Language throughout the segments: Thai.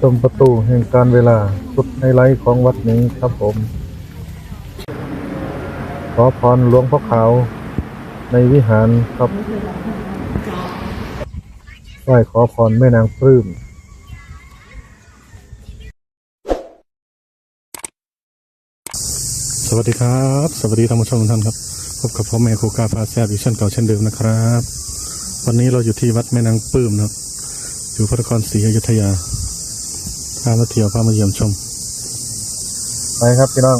ชมประตูแห่งการเวลาสุดไฮไลท์ของวัดนี้ครับผม ขอพรหลวงพ่อขาวในวิหารครับไหว้ขอพรแม่นางปลื้มสวัสดีครับ สวัสดีท่านผู้ชมทุกท่านครับพบกับพ่อแม่ครูกาพาแซบอีกเช่นเก่าเช่นเดิมนะครับ วันนี้เราอยู่ที่วัดแม่นางปลื้มนะครับ อยู่พระนครศรีอยุธยา พามาเที่ยวพามาเยี่ยมชม ไปครับพี่น้อง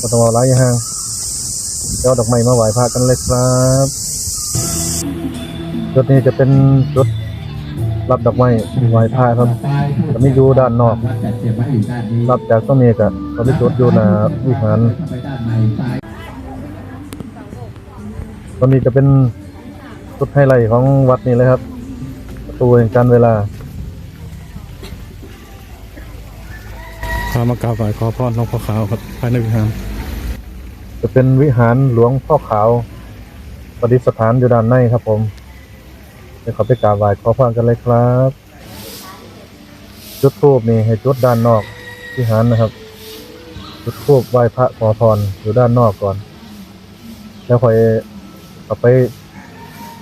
ปตมร้ายยางห่างเจ้าดอกไม้มาไหว้พระกันเลยครับจุดนี้จะเป็นจุดรับดอกไม้ไหว้พระครับจะไม่อยู่ด้านนอก รับจากต้นเมกะเราไปจุดอยู่หน้าวิหารตอนนี้จะเป็นจุดไฮไลท์ของวัดนี้เลยครับประตูแห่งการเวลาามากราบไหว้ขอพรหลวงพ่อขาวครับภายในวิหาร จะเป็นวิหารหลวงพ่อขาวประดิษฐานอยู่ด้านในครับผมเดี๋ยวขอไปกราบไหว้ขอพรกันเลยครับ จุดทูบนี่ให้จุดด้านนอกวิหารนะครับ จุดทูบไหว้พระขอพรอยู่ด้านนอกก่อน แล้วค่อยเอาไป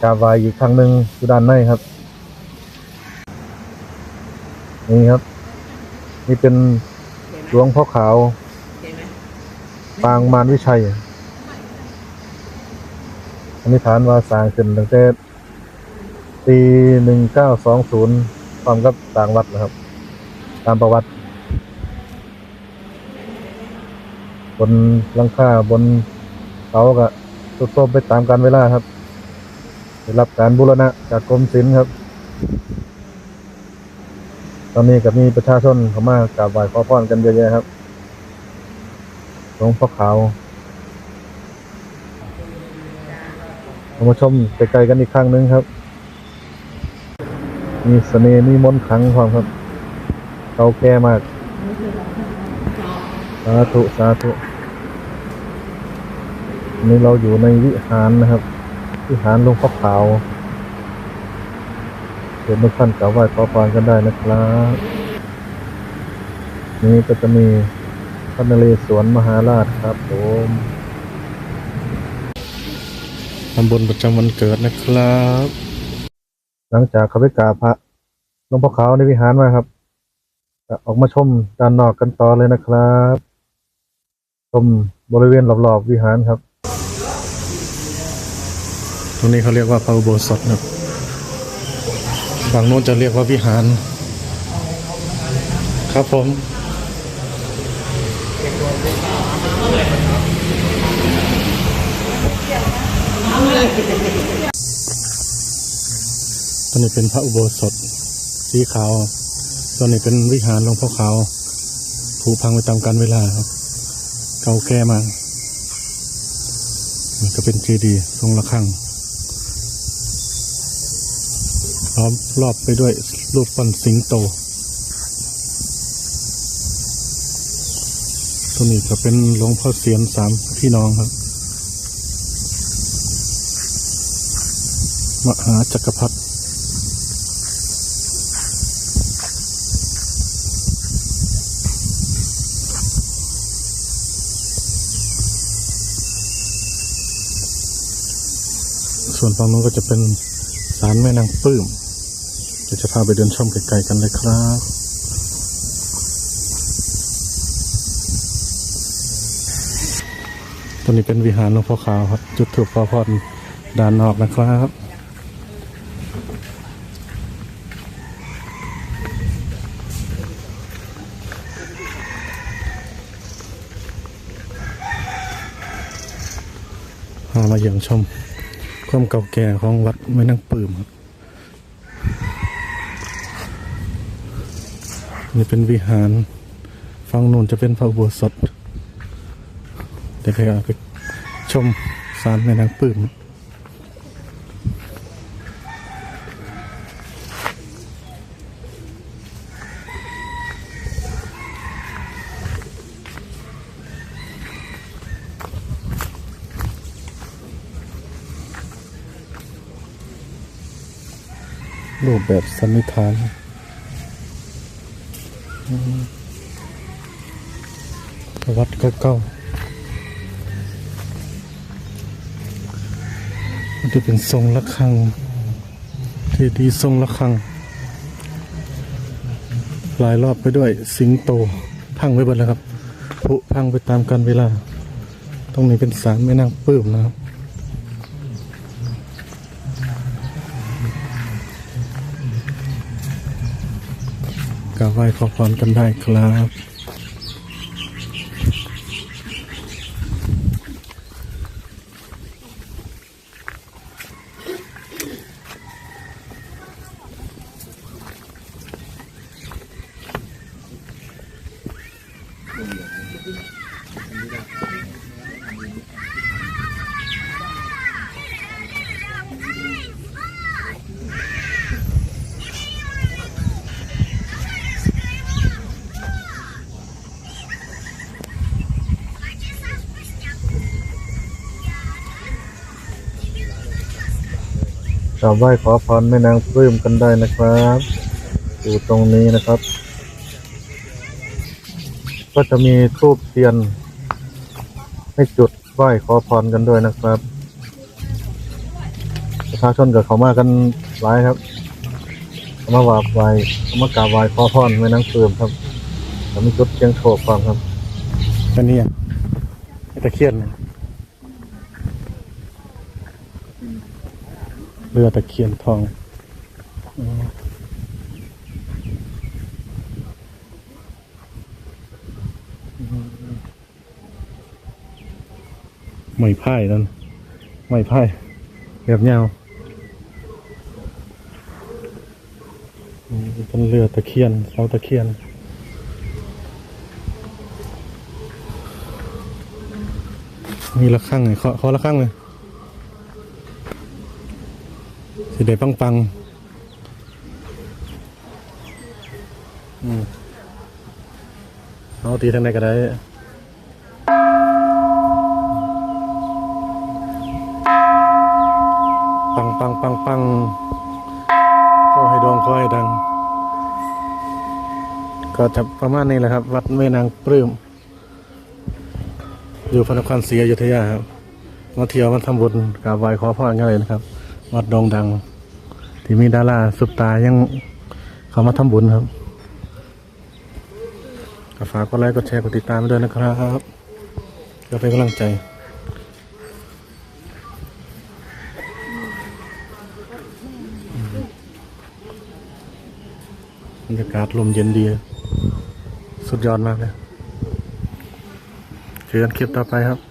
กราบไหว้อีกครั้งหนึ่งอยู่ด้านในครับ นี่ครับ นี่เป็น หลวงพ่อขาว ปางมารวิชัยอันนี้ฐานว่าสร้างขึ้นตั้งแต่ปีหนึ่งเก้าสองศูนย์ความกับต่างวัดนะครับ ตามประวัติ บนหลังคาบนเสาก็ทุดโทรมไปตามการเวลาครับได้รับการบูรณะจากกรมศิลป์ครับ ตอนนี้ก็มีประชาชนเขามากราบไหว้ขอพรกันเยอะแยะครับหลวงพ่อขาวเรามาชมไกลๆกันอีกครั้งหนึ่งครับ มีเสน่ห์มีมนต์ขลังความครับเก่าแก่มาก สาธุสาธุนนี้เราอยู่ในวิหารนะครับ วิหารหลวงพ่อขาว เดี๋ยวทุกท่านกราบไหว้ขอพรกันได้นะครับนี่ก็จะมีพระนเรศวรมหาราชครับผมทำบุญประจำวันเกิดนะครับ หลังจากเขาไปกราบพระหลวงพ่อขาวในวิหารมาครับก็ออกมาชมด้านนอกกันต่อเลยนะครับ ชมบริเวณรอบๆวิหารครับ ตรงนี้เขาเรียกว่าพระอุโบสถนะครับ ฝั่งโน้นจะเรียกว่าวิหาร ครับผมตัวนี้เป็นพระอุโบสถสีขาวตัวนี้เป็นวิหารหลวงพ่อขาวผุพังไปตามกาลเวลาครับเก่าแก่มากมันก็เป็นเจดีย์ทรงระฆัง ล้อมรอบไปด้วยรูปปั้นสิงโต ตัวนี้ก็เป็นหลวงพ่อเสียนสามพี่น้องครับ มหาจักรพรรดิส่วนฝั่งนู้นก็จะเป็นศาลแม่นางปลื้ม เดี๋ยวจะพาไปเดินชมไกลๆกันเลยครับตัวนี้เป็นวิหารหลวงพ่อขาวครับ จุดถูกขอพรด้านนอกนะครับพามาเยี่ยมชม ความเก่าแก่ของวัดแม่นางปืมครับ นี่เป็นวิหารฝั่งนู้นจะเป็นพระอุโบสถเดี๋ยวเราไปชมศาลแม่นางปืมรูปแบบสันนิษฐาน วัดเก่าๆมันจะเป็นทรงระฆังเทดีย์ทรงระฆัง หลายรอบไปด้วยสิงโตพังไปหมดแล้วครับผุพังไปตามกันเวลา ตรงนี้เป็นสารแม่นางปื้มนะครับ กราบไหว้ขอพรกันได้ครับ กราบไหว้ขอพรแม่นางปลื้มกันได้นะครับอยู่ตรงนี้นะครับ ก็จะมีทูบเทียน ให้จุดไหว้ขอพรกันด้วยนะครับประชาชนกับเขามากันหลายครับเขามาว่าไหว้เขามากราบไหว้ขอพรแม่นางปลื้มครับแล้วมีจุดเชียงโชคฟังครับอันนี้อะไอ้ตะเคียนนี่ย เรือตะเคียนทองอืมไม่พ่ายนั่นไม่พ่ายแบบยาวเป็นเรือตะเคียนเสาตะเคียนมีละครั้งเลยขอขอละครั้งเลย สิได้ปังปังเอาตีทางไหนก็ได้ปังปังปังปังขอให้ดองขอให้ดัง ก็จะประมาณนี้แหละครับ วัดแม่นางปลื้มอยู่พระนครศรีอยุธยาครับมาเที่ยวมาทำบุญกราบไหว้ขอพรกันเลยนะครับ วัดโดงดัง ที่มีดาราสุปตายังเขามาทำบุญครับก็ฝากกดไลค์กดแชร์กดติดตามไปด้วยนะครับเพื่อเป็นกำลังใจบรรยากาศลมเย็นดี สุดยอดมากเลยเจอกันคลิปต่อไปครับ